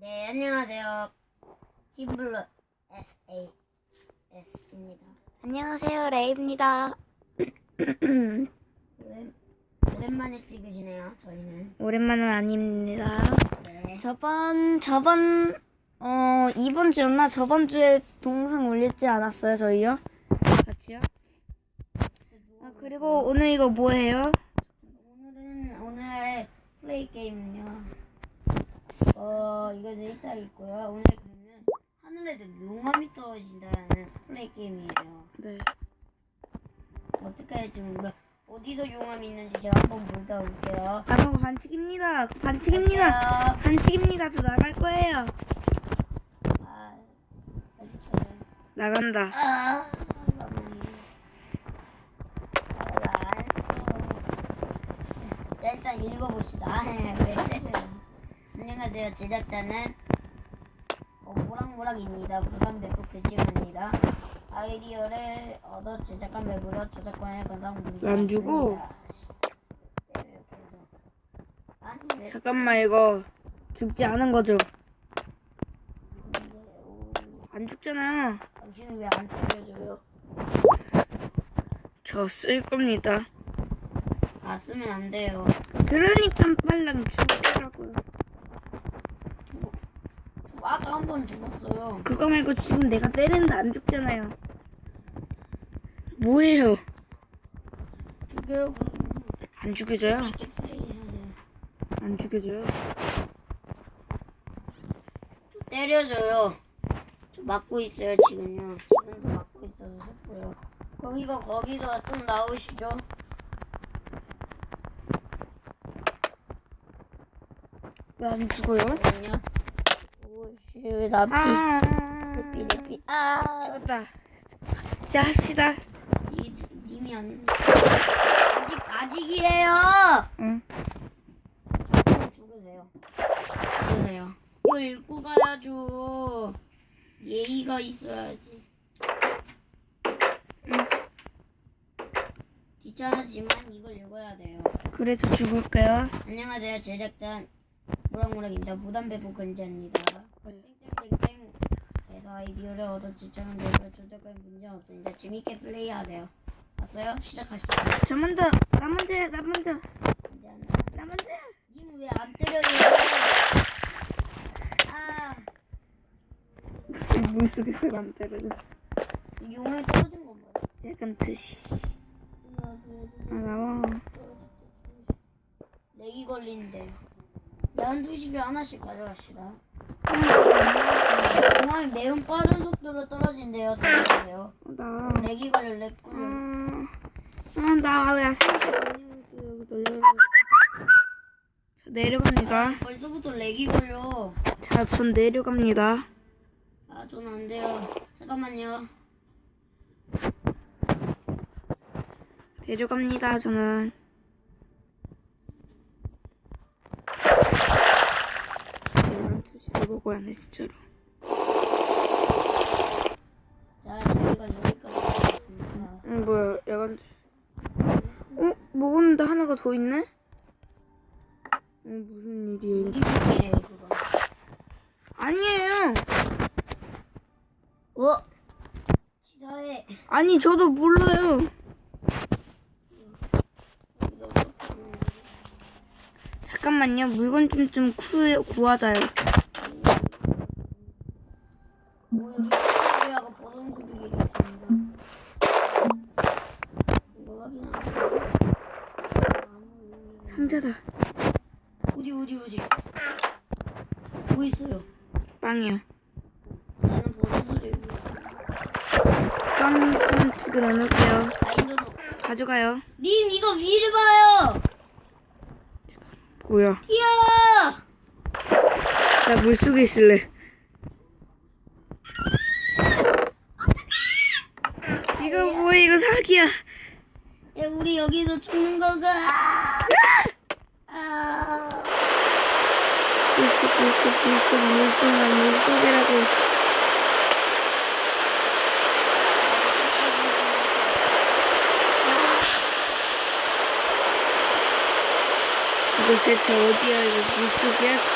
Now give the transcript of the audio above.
네, 안녕하세요. 김블러 SAS입니다. 안녕하세요, 레이입니다. 오랜, 오랜만에 찍으시네요, 저희는. 오랜만은 아닙니다. 네. 저번 저번 어 이번 주였나 저번 주에 동영상 올렸지 않았어요, 저희요? 같이요? 아, 그리고 오늘 이거 뭐예요? 오늘은, 오늘 플레이 게임은요. 어, 이거는 일단 있고요. 오늘 그러면 하늘에서 용암이 떨어진다는 플레이 게임이에요. 네. 어떻게 모르 어디서 용암이 있는지 제가 한번 보다 올게요. 바로 반칙입니다. 반칙입니다. 갈게요. 반칙입니다. 저 나갈 거예요. 아, 알겠어요. 나간다. 아, 너무. 자, 일단 읽어봅시다. 왜 때려요? 안녕하세요. 제작자는 어, 모락모락입니다. 부담 배포 규칙입니다. 아이디어를 얻어 제작한 맵으로 저작권을 건상 문제 안 주고? 아니 잠깐만 이거 죽지 않은 거죠? 안 죽잖아요. 당신은 왜안 때려줘요? 저 쓸 겁니다. 아 쓰면 안 돼요. 그러니까 빨랑 죽더라고요. 아까 한 번 죽었어요. 그거 말고 지금 내가 때리는데 안 죽잖아요. 뭐예요? 죽여요. 안 죽여져요? 안 죽여져요? 때려줘요. 저 맞고 있어요 지금요. 지금도 맞고 있어서 슬퍼요. 거기가 거기서 좀 나오시죠. 왜 안 죽어요? 잠깐만요. 왜 나비 아, 내피 내피 아 죽었다. 자, 합시다. 이 님이 안 아직 아직이에요. 응. 좀 죽으세요. 죽으세요. 이거 읽고 가야죠. 예의가 있어야지. 응. 귀찮았지만 이걸 읽어야 돼요. 그래서 죽을까요? 안녕하세요 제작단 모락모락입니다. 무단 배포 금지합니다. 네. 그래서 아이디어를 얻어 지정한 내용을 조작할 문제 없습니다. 재밌게 플레이하세요. 왔어요? 시작하시죠. 저 먼저, 나 먼저야, 나 먼저, 안돼 안돼. 나 먼저. 님왜 안 때려요? 아 물속에서 안 때려졌어. 용을 떨어진 건 뭐야? 약간 듯이. 아, 나와. 렉이 걸리는데요. 한두 시에 하나씩 가져갑시다. 정말 매운 빠른 속도로 떨어진대요. 떨어진대요. 나. 렉이 걸려 렉 걸려. 음, 아, 나왜 생각 여기 놀려. 저 내려갑니다. 벌써부터 렉이 걸려. 자, 전 내려갑니다. 아, 전 안 돼요. 잠깐만요. 내려갑니다, 저는. 이런 투시를 먹어야 네 진짜로. 자, 저희가 여기까지 왔습니다. 응, 뭐야, 야간. 어? 먹었는데 하나가 더 있네? 어, 무슨 부지예요, 그거. 아니에요! 어? 치사해. 아니, 저도 몰라요. 잠깐만요, 물건 좀, 좀 구, 구하자요. 뭐 있습니다. 이거 확인하고. 상자다. 어디 어디 어디? 뭐 있어요? 빵이요. 나는 수비. 빵, 빵두개 넣어놓을게요. 마인드도. 가져가요. 님 이거 위를 봐요. 뭐야. 뛰어. 나 물속에 있을래. 이거 사기야. 야 우리 여기서 죽는 거가. 아. 물속, 물속, 물속, 물속, 난 물속이라고. 이거 대체 어디야, 이거 물속이야?